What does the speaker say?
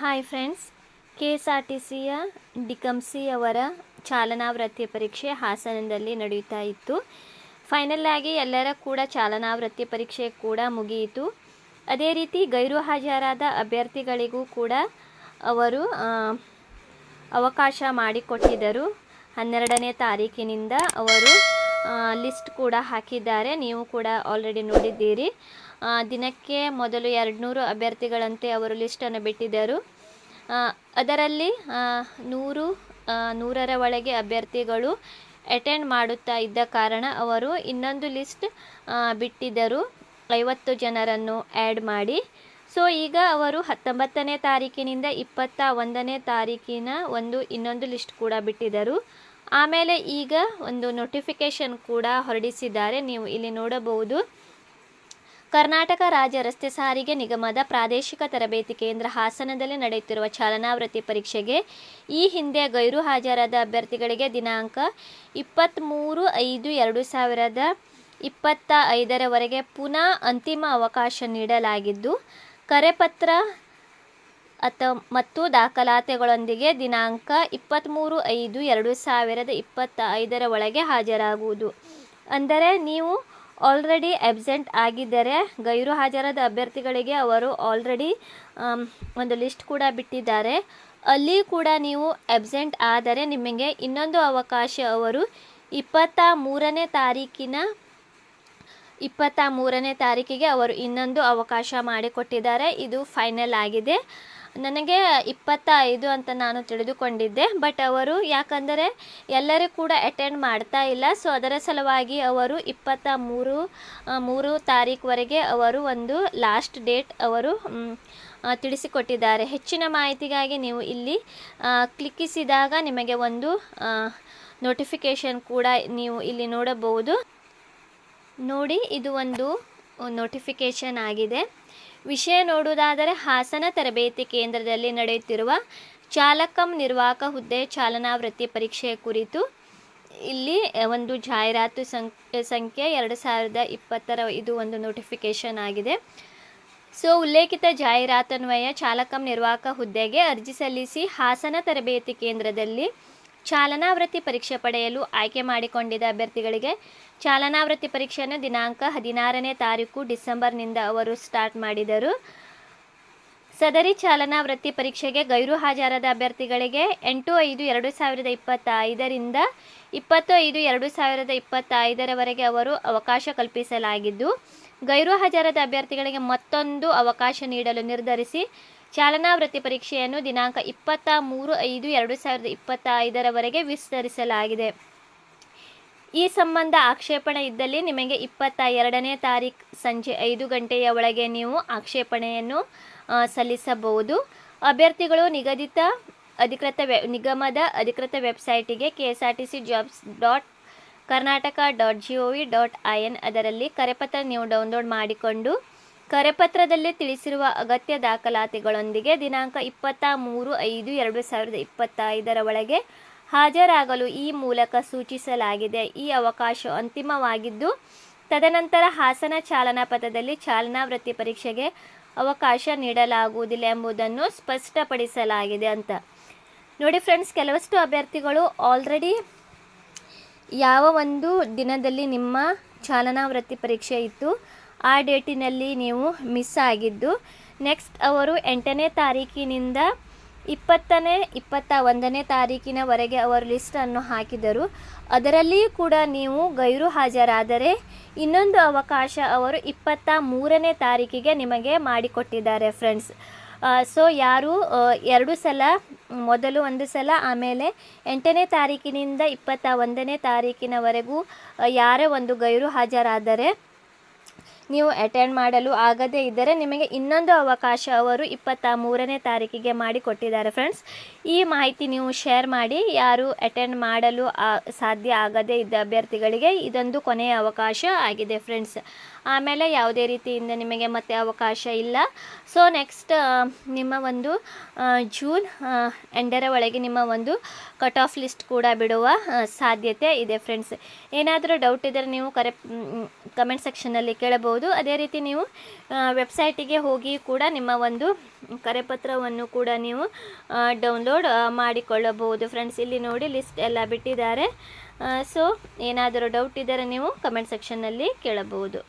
Hi friends K S R T ಸಿಯ ಡಿಕಮ್ಸಿ ಅವರ ಚಾಲನಾ ವೃತ್ತಿ ಪರೀಕ್ಷೆ ಹಾಸನದಲ್ಲಿ ನಡೆಯುತ್ತಾ ಇತ್ತು. ಫೈನಲ್ ಆಗಿ ಎಲ್ಲರ ಕೂಡ ಚಾಲನಾ ವೃತ್ತಿ ಪರೀಕ್ಷೆ ಕೂಡ ಮುಗಿಯಿತು. ಅದೇ ರೀತಿ ಗೈರು ಹಾಜರಾದ ಅಭ್ಯರ್ಥಿಗಳಿಗೂ ಕೂಡ ಅವರು ಅವಕಾಶ ಮಾಡಿಕೊಟ್ಟಿದ್ದರು. ಹನ್ನೆರಡನೇ ತಾರೀಕಿನಿಂದ ಅವರು ಲಿಸ್ಟ್ ಕೂಡ ಹಾಕಿದ್ದಾರೆ. ನೀವು ಕೂಡ ಆಲ್ರೆಡಿ ನೋಡಿದ್ದೀರಿ. ದಿನಕ್ಕೆ ಮೊದಲು ಎರಡುನೂರು ಅಭ್ಯರ್ಥಿಗಳಂತೆ ಅವರು ಲಿಸ್ಟನ್ನು ಬಿಟ್ಟಿದ್ದರು. ಅದರಲ್ಲಿ ನೂರು ನೂರರ ಒಳಗೆ ಅಭ್ಯರ್ಥಿಗಳು ಅಟೆಂಡ್ ಮಾಡುತ್ತಾ ಇದ್ದ ಕಾರಣ ಅವರು ಇನ್ನೊಂದು ಲಿಸ್ಟ್ ಬಿಟ್ಟಿದ್ದರು. ಐವತ್ತು ಜನರನ್ನು ಆ್ಯಡ್ ಮಾಡಿ. ಸೊ ಈಗ ಅವರು ಹತ್ತೊಂಬತ್ತನೇ ತಾರೀಕಿನಿಂದ ಇಪ್ಪತ್ತ ಒಂದನೇ ತಾರೀಕಿನ ಒಂದು, ಇನ್ನೊಂದು ಲಿಸ್ಟ್ ಕೂಡ ಬಿಟ್ಟಿದ್ದರು. ಆಮೇಲೆ ಈಗ ಒಂದು ನೋಟಿಫಿಕೇಷನ್ ಕೂಡ ಹೊರಡಿಸಿದ್ದಾರೆ. ನೀವು ಇಲ್ಲಿ ನೋಡಬಹುದು. ಕರ್ನಾಟಕ ರಾಜ್ಯ ರಸ್ತೆ ಸಾರಿಗೆ ನಿಗಮದ ಪ್ರಾದೇಶಿಕ ತರಬೇತಿ ಕೇಂದ್ರ ಹಾಸನದಲ್ಲಿ ನಡೆಯುತ್ತಿರುವ ಚಾಲನಾವೃತ್ತಿ ಪರೀಕ್ಷೆಗೆ ಈ ಹಿಂದೆ ಗೈರು ಹಾಜರಾದ ಅಭ್ಯರ್ಥಿಗಳಿಗೆ ದಿನಾಂಕ ಇಪ್ಪತ್ತ್ಮೂರು ಐದು ಎರಡು ಸಾವಿರದ ಇಪ್ಪತ್ತ ಐದರವರೆಗೆ ಪುನಃ ಅಂತಿಮ ಅವಕಾಶ ನೀಡಲಾಗಿದ್ದು, ಕರೆಪತ್ರ ಅಥ ಮತ್ತು ದಾಖಲಾತಿಗಳೊಂದಿಗೆ ದಿನಾಂಕ ಇಪ್ಪತ್ತ್ಮೂರು ಐದು ಎರಡು ಸಾವಿರದ ಇಪ್ಪತ್ತ ಐದರ ಒಳಗೆ ಹಾಜರಾಗುವುದು. ಅಂದರೆ ನೀವು ಆಲ್ರೆಡಿ ಅಬ್ಸೆಂಟ್ ಆಗಿದ್ದರೆ. ಗೈರು ಹಾಜರಾದ ಅಭ್ಯರ್ಥಿಗಳಿಗೆ ಅವರು ಆಲ್ರೆಡಿ ಒಂದು ಲಿಸ್ಟ್ ಕೂಡ ಬಿಟ್ಟಿದ್ದಾರೆ. ಅಲ್ಲಿ ಕೂಡ ನೀವು ಅಬ್ಸೆಂಟ್ ಆದರೆ ನಿಮಗೆ ಇನ್ನೊಂದು ಅವಕಾಶ ಅವರು ಇಪ್ಪತ್ತ ಮೂರನೇ ತಾರೀಕಿನ ಇಪ್ಪತ್ತ ಮೂರನೇ ತಾರೀಕಿಗೆ ಅವರು ಇನ್ನೊಂದು ಅವಕಾಶ ಮಾಡಿಕೊಟ್ಟಿದ್ದಾರೆ. ಇದು ಫೈನಲ್ ಆಗಿದೆ. ನನಗೆ ಇಪ್ಪತ್ತ ಐದು ಅಂತ ನಾನು ತಿಳಿದುಕೊಂಡಿದ್ದೆ ಬಟ್ ಅವರು ಯಾಕಂದರೆ ಎಲ್ಲರೂ ಕೂಡ ಅಟೆಂಡ್ ಮಾಡ್ತಾ ಇಲ್ಲ. ಸೊ ಅದರ ಸಲುವಾಗಿ ಅವರು ಇಪ್ಪತ್ತ ಮೂರು ಮೂರು ತಾರೀಕುವರೆಗೆ ಅವರು ಒಂದು ಲಾಸ್ಟ್ ಡೇಟ್ ಅವರು ತಿಳಿಸಿಕೊಟ್ಟಿದ್ದಾರೆ. ಹೆಚ್ಚಿನ ಮಾಹಿತಿಗಾಗಿ ನೀವು ಇಲ್ಲಿ ಕ್ಲಿಕ್ಕಿಸಿದಾಗ ನಿಮಗೆ ಒಂದು ನೋಟಿಫಿಕೇಷನ್ ಕೂಡ ನೀವು ಇಲ್ಲಿ ನೋಡಬಹುದು. ನೋಡಿ, ಇದು ಒಂದು ನೋಟಿಫಿಕೇಷನ್ ಆಗಿದೆ. ವಿಷಯ ನೋಡುವುದಾದರೆ ಹಾಸನ ತರಬೇತಿ ಕೇಂದ್ರದಲ್ಲಿ ನಡೆಯುತ್ತಿರುವ ಚಾಲಕಂ ನಿರ್ವಾಹಕ ಹುದ್ದೆ ಚಾಲನಾ ವೃತ್ತಿ ಪರೀಕ್ಷೆಯ ಕುರಿತು ಇಲ್ಲಿ ಒಂದು ಜಾಹೀರಾತು ಸಂಖ್ಯೆ ಎರಡು ಸಾವಿರದ ಇಪ್ಪತ್ತರ ಇದು ಒಂದು ನೋಟಿಫಿಕೇಷನ್ ಆಗಿದೆ. ಸೊ, ಉಲ್ಲೇಖಿತ ಜಾಹೀರಾತನ್ವಯ ಚಾಲಕಂ ನಿರ್ವಾಹಕ ಹುದ್ದೆಗೆ ಅರ್ಜಿ ಸಲ್ಲಿಸಿ ಹಾಸನ ತರಬೇತಿ ಕೇಂದ್ರದಲ್ಲಿ ಚಾಲನಾ ವೃತ್ತಿ ಪರೀಕ್ಷೆ ಪಡೆಯಲು ಆಯ್ಕೆ ಮಾಡಿಕೊಂಡಿದ್ದ ಅಭ್ಯರ್ಥಿಗಳಿಗೆ ಚಾಲನಾ ವೃತ್ತಿ ಪರೀಕ್ಷೆಯನ್ನು ದಿನಾಂಕ ಹದಿನಾರನೇ ತಾರೀಕು ಡಿಸೆಂಬರ್ನಿಂದ ಅವರು ಸ್ಟಾರ್ಟ್ ಮಾಡಿದರು. ಸದರಿ ಚಾಲನಾ ವೃತ್ತಿ ಪರೀಕ್ಷೆಗೆ ಗೈರು ಹಾಜರಾದ ಅಭ್ಯರ್ಥಿಗಳಿಗೆ ಎಂಟು ಐದು ಎರಡು ಸಾವಿರದ ಇಪ್ಪತ್ತೈದರಿಂದ ಇಪ್ಪತ್ತು ಐದು ಎರಡು ಸಾವಿರದ ಇಪ್ಪತ್ತೈದರವರೆಗೆ ಅವರು ಅವಕಾಶ ಕಲ್ಪಿಸಲಾಗಿದ್ದು, ಗೈರು ಹಾಜರಾದ ಅಭ್ಯರ್ಥಿಗಳಿಗೆ ಮತ್ತೊಂದು ಅವಕಾಶ ನೀಡಲು ನಿರ್ಧರಿಸಿ ಚಾಲನಾ ವೃತ್ತಿ ಪರೀಕ್ಷೆಯನ್ನು ದಿನಾಂಕ ಇಪ್ಪತ್ತ ಮೂರು ಐದು ಎರಡು ಸಾವಿರದ ಇಪ್ಪತ್ತ ಐದರವರೆಗೆ ವಿಸ್ತರಿಸಲಾಗಿದೆ. ಈ ಸಂಬಂಧ ಆಕ್ಷೇಪಣೆ ಇದ್ದಲ್ಲಿ ನಿಮಗೆ ಇಪ್ಪತ್ತ ಎರಡನೇ ತಾರೀಕು ಸಂಜೆ ಐದು ಗಂಟೆಯ ಒಳಗೆ ನೀವು ಆಕ್ಷೇಪಣೆಯನ್ನು ಸಲ್ಲಿಸಬಹುದು. ಅಭ್ಯರ್ಥಿಗಳು ನಿಗದಿತ ಅಧಿಕೃತ ವೆ, ನಿಗಮದ ಅಧಿಕೃತ ವೆಬ್ಸೈಟಿಗೆ K S R T C jobs dot Karnataka dot G O V dot I N ಅದರಲ್ಲಿ ಕರೆಪತ್ರ ನೀವು ಡೌನ್ಲೋಡ್ ಮಾಡಿಕೊಂಡು ಕರೆಪತ್ರದಲ್ಲಿ ತಿಳಿಸಿರುವ ಅಗತ್ಯ ದಾಖಲಾತಿಗಳೊಂದಿಗೆ ದಿನಾಂಕ ಇಪ್ಪತ್ತ ಮೂರು ಐದು ಎರಡು ಸಾವಿರದ ಇಪ್ಪತ್ತೈದರ ಒಳಗೆ ಹಾಜರಾಗಲು ಈ ಮೂಲಕ ಸೂಚಿಸಲಾಗಿದೆ. ಈ ಅವಕಾಶ ಅಂತಿಮವಾಗಿದ್ದು, ತದನಂತರ ಹಾಸನ ಚಾಲನಾ ಪಥದಲ್ಲಿ ಚಾಲನಾ ವೃತ್ತಿ ಪರೀಕ್ಷೆಗೆ ಅವಕಾಶ ನೀಡಲಾಗುವುದಿಲ್ಲ ಎಂಬುದನ್ನು ಸ್ಪಷ್ಟಪಡಿಸಲಾಗಿದೆ ಅಂತ. ನೋಡಿ ಫ್ರೆಂಡ್ಸ್, ಕೆಲವಷ್ಟು ಅಭ್ಯರ್ಥಿಗಳು ಆಲ್ರೆಡಿ ಯಾವ ಒಂದು ದಿನದಲ್ಲಿ ನಿಮ್ಮ ಚಾಲನಾ ವೃತ್ತಿ ಪರೀಕ್ಷೆ ಇತ್ತು ಆ ಡೇಟಿನಲ್ಲಿ ನೀವು ಮಿಸ್ ಆಗಿದ್ದು, ನೆಕ್ಸ್ಟ್ ಅವರು ಎಂಟನೇ ತಾರೀಕಿನಿಂದ ಇಪ್ಪತ್ತನೇ, ಇಪ್ಪತ್ತ ಒಂದನೇ ತಾರೀಕಿನವರೆಗೆ ಅವರು ಲಿಸ್ಟನ್ನು ಹಾಕಿದರು. ಅದರಲ್ಲಿಯೂ ಕೂಡ ನೀವು ಗೈರು ಹಾಜರಾದರೆ ಇನ್ನೊಂದು ಅವಕಾಶ ಅವರು ಇಪ್ಪತ್ತ ಮೂರನೇ ತಾರೀಕಿಗೆ ನಿಮಗೆ ಮಾಡಿಕೊಟ್ಟಿದ್ದಾರೆ ಫ್ರೆಂಡ್ಸ್ ಸೊ ಯಾರು ಎರಡು ಸಲ, ಮೊದಲು ಒಂದು ಸಲ, ಆಮೇಲೆ ಎಂಟನೇ ತಾರೀಕಿನಿಂದ ಇಪ್ಪತ್ತ ಒಂದನೇ ತಾರೀಕಿನವರೆಗೂ ಯಾರೇ ಒಂದು ಗೈರು ಹಾಜರಾದರೆ ನೀವು ಅಟೆಂಡ್ ಮಾಡಲು ಆಗದೇ ಇದ್ದರೆ ನಿಮಗೆ ಇನ್ನೊಂದು ಅವಕಾಶ ಅವರು ಇಪ್ಪತ್ತ ಮೂರನೇ ತಾರೀಕಿಗೆ ಮಾಡಿಕೊಟ್ಟಿದ್ದಾರೆ ಫ್ರೆಂಡ್ಸ್ ಈ ಮಾಹಿತಿ ನೀವು ಶೇರ್ ಮಾಡಿ, ಯಾರು ಅಟೆಂಡ್ ಮಾಡಲು ಸಾಧ್ಯ ಆಗದೇ ಇದ್ದ ಅಭ್ಯರ್ಥಿಗಳಿಗೆ ಇದೊಂದು ಕೊನೆಯ ಅವಕಾಶ ಆಗಿದೆ ಫ್ರೆಂಡ್ಸ್ ಆಮೇಲೆ ಯಾವುದೇ ರೀತಿಯಿಂದ ನಿಮಗೆ ಮತ್ತೆ ಅವಕಾಶ ಇಲ್ಲ. ಸೊ ನೆಕ್ಸ್ಟ್ ನಿಮ್ಮ ಒಂದು ಜೂನ್ ಎಂಡರ ಒಳಗೆ ನಿಮ್ಮ ಒಂದು ಕಟ್ ಆಫ್ ಲಿಸ್ಟ್ ಕೂಡ ಬಿಡುವ ಸಾಧ್ಯತೆ ಇದೆ ಫ್ರೆಂಡ್ಸ್ ಏನಾದರೂ ಡೌಟ್ ಇದ್ದರೆ ನೀವು ಕರೆ ಕಮೆಂಟ್ ಸೆಕ್ಷನ್ನಲ್ಲಿ ಕೇಳಬಹುದು. ಅದೇ ರೀತಿ ನೀವು ವೆಬ್ಸೈಟಿಗೆ ಹೋಗಿ ಕೂಡ ನಿಮ್ಮ ಒಂದು ಕರೆಪತ್ರವನ್ನು ಕೂಡ ನೀವು ಡೌನ್ಲೋಡ್ ಮಾಡಿಕೊಳ್ಳಬಹುದು ಫ್ರೆಂಡ್ಸ್ ಇಲ್ಲಿ ನೋಡಿ ಲಿಸ್ಟ್ ಎಲ್ಲ ಬಿಟ್ಟಿದ್ದಾರೆ. ಸೊ ಏನಾದರೂ ಡೌಟ್ ಇದ್ದರೆ ನೀವು ಕಮೆಂಟ್ ಸೆಕ್ಷನ್ನಲ್ಲಿ ಕೇಳಬಹುದು.